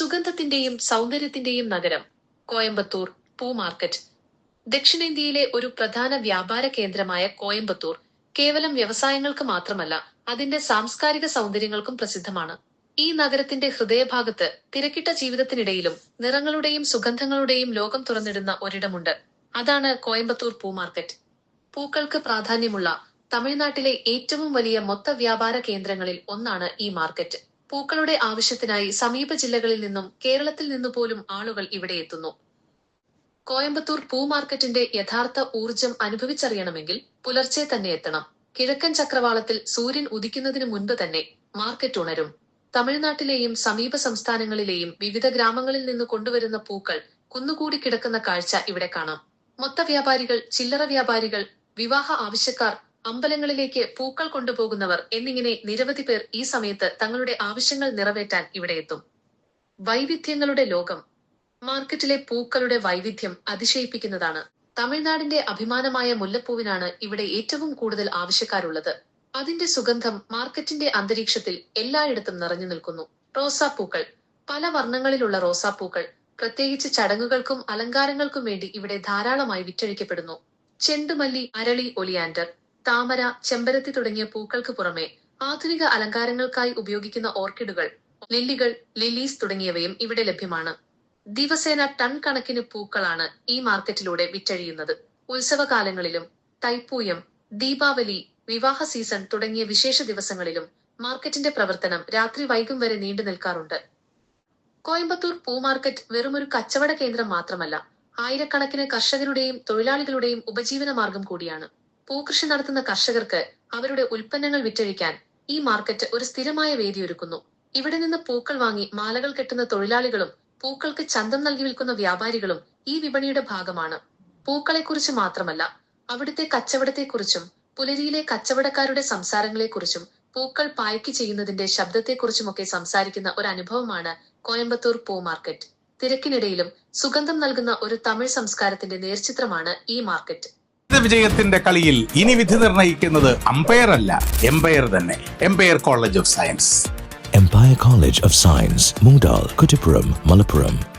സുഗന്ധത്തിന്റെയും സൗന്ദര്യത്തിന്റെയും നഗരം കോയമ്പത്തൂർ പൂ മാർക്കറ്റ് ദക്ഷിണേന്ത്യയിലെ ഒരു പ്രധാന വ്യാപാര കേന്ദ്രമായ കോയമ്പത്തൂർ കേവലം വ്യവസായങ്ങൾക്ക് മാത്രമല്ല അതിന്റെ സാംസ്കാരിക സൗന്ദര്യങ്ങൾക്കും പ്രസിദ്ധമാണ്. ഈ നഗരത്തിന്റെ ഹൃദയഭാഗത്ത് തിരക്കിട്ട ജീവിതത്തിനിടയിലും നിറങ്ങളുടെയും സുഗന്ധങ്ങളുടെയും ലോകം തുറന്നിടുന്ന ഒരിടമുണ്ട്. അതാണ് കോയമ്പത്തൂർ പൂ മാർക്കറ്റ് പൂക്കൾക്ക് പ്രാധാന്യമുള്ള തമിഴ്നാട്ടിലെ ഏറ്റവും വലിയ മൊത്ത വ്യാപാര കേന്ദ്രങ്ങളിൽ ഒന്നാണ് ഈ മാർക്കറ്റ്. പൂക്കളുടെ ആവശ്യത്തിനായി സമീപ ജില്ലകളിൽ നിന്നും കേരളത്തിൽ നിന്നു പോലും ആളുകൾ ഇവിടെ എത്തുന്നു. കോയമ്പത്തൂർ പൂ മാർക്കറ്റിന്റെ യഥാർത്ഥ ഊർജം അനുഭവിച്ചറിയണമെങ്കിൽ പുലർച്ചെ തന്നെ എത്തണം. കിഴക്കൻ ചക്രവാളത്തിൽ സൂര്യൻ ഉദിക്കുന്നതിന് മുൻപ് തന്നെ മാർക്കറ്റ് ഉണരും. തമിഴ്നാട്ടിലെയും സമീപ സംസ്ഥാനങ്ങളിലെയും വിവിധ ഗ്രാമങ്ങളിൽ നിന്ന് കൊണ്ടുവരുന്ന പൂക്കൾ കുന്നുകൂടി കിടക്കുന്ന കാഴ്ച ഇവിടെ കാണാം. മൊത്ത വ്യാപാരികൾ ചില്ലറ വ്യാപാരികൾ വിവാഹ ആവശ്യക്കാർ അമ്പലങ്ങളിലേക്ക് പൂക്കൾ കൊണ്ടുപോകുന്നവർ എന്നിങ്ങനെ നിരവധി പേർ ഈ സമയത്ത് തങ്ങളുടെ ആവശ്യങ്ങൾ നിറവേറ്റാൻ ഇവിടെ എത്തും. വൈവിധ്യങ്ങളുടെ ലോകം മാർക്കറ്റിലെ പൂക്കളുടെ വൈവിധ്യം അതിശയിപ്പിക്കുന്നതാണ്. തമിഴ്നാടിന്റെ അഭിമാനമായ മുല്ലപ്പൂവിനാണ് ഇവിടെ ഏറ്റവും കൂടുതൽ ആവശ്യക്കാരുള്ളത്. അതിന്റെ സുഗന്ധം മാർക്കറ്റിന്റെ അന്തരീക്ഷത്തിൽ എല്ലായിടത്തും നിറഞ്ഞു നിൽക്കുന്നു. റോസാപ്പൂക്കൾ പല വർണങ്ങളിലുള്ള റോസാപ്പൂക്കൾ പ്രത്യേകിച്ച് ചടങ്ങുകൾക്കും അലങ്കാരങ്ങൾക്കും വേണ്ടി ഇവിടെ ധാരാളമായി വിറ്റഴിക്കപ്പെടുന്നു. ചെണ്ടുമല്ലി അരളി ഒലിയാൻഡർ താമര ചെമ്പരത്തി തുടങ്ങിയ പൂക്കൾക്ക് പുറമെ ആധുനിക അലങ്കാരങ്ങൾക്കായി ഉപയോഗിക്കുന്ന ഓർക്കിഡുകൾ ലില്ലികൾ ലില്ലീസ് തുടങ്ങിയവയും ഇവിടെ ലഭ്യമാണ്. ദിവസേന ടൺ കണക്കിന് പൂക്കളാണ് ഈ മാർക്കറ്റിലൂടെ വിറ്റഴിയുന്നത്. ഉത്സവകാലങ്ങളിലും തൈപ്പൂയം ദീപാവലി വിവാഹ സീസൺ തുടങ്ങിയ വിശേഷ ദിവസങ്ങളിലും മാർക്കറ്റിന്റെ പ്രവർത്തനം രാത്രി വൈകും വരെ നീണ്ടു നിൽക്കാറുണ്ട്. കോയമ്പത്തൂർ പൂമാർക്കറ്റ് വെറുമൊരു കച്ചവട കേന്ദ്രം മാത്രമല്ല ആയിരക്കണക്കിന് കർഷകരുടെയും തൊഴിലാളികളുടെയും ഉപജീവന മാർഗം കൂടിയാണ്. പൂകൃഷി നടത്തുന്ന കർഷകർക്ക് അവരുടെ ഉൽപ്പന്നങ്ങൾ വിറ്റഴിക്കാൻ ഈ മാർക്കറ്റ് ഒരു സ്ഥിരമായ വേദി ഒരുക്കുന്നു ഇവിടെ നിന്ന് പൂക്കൾ വാങ്ങി മാലകൾ കെട്ടുന്ന തൊഴിലാളികളും പൂക്കൾക്ക് ചന്തം നൽകി വിൽക്കുന്ന വ്യാപാരികളും ഈ വിപണിയുടെ ഭാഗമാണ്. പൂക്കളെക്കുറിച്ച് മാത്രമല്ല അവിടുത്തെ കച്ചവടത്തെക്കുറിച്ചും പുലരിയിലെ കച്ചവടക്കാരുടെ സംസാരങ്ങളെക്കുറിച്ചും പൂക്കൾ പായ്ക്ക് ചെയ്യുന്നതിന്റെ ശബ്ദത്തെക്കുറിച്ചുമൊക്കെ സംസാരിക്കുന്ന ഒരു അനുഭവമാണ് കോയമ്പത്തൂർ പൂ മാർക്കറ്റ്. തിരക്കിനിടയിലും സുഗന്ധം നൽകുന്ന ഒരു തമിഴ് സംസ്കാരത്തിന്റെ നേർചിത്രമാണ് ഈ മാർക്കറ്റ്. വിജയത്തിന്റെ കളിയിൽ ഇനി വിധി നിർണയിക്കുന്നത് അമ്പയർ അല്ല എംപയർ തന്നെ. Empire college of science empire college of science Moodal Kuttippuram Malappuram.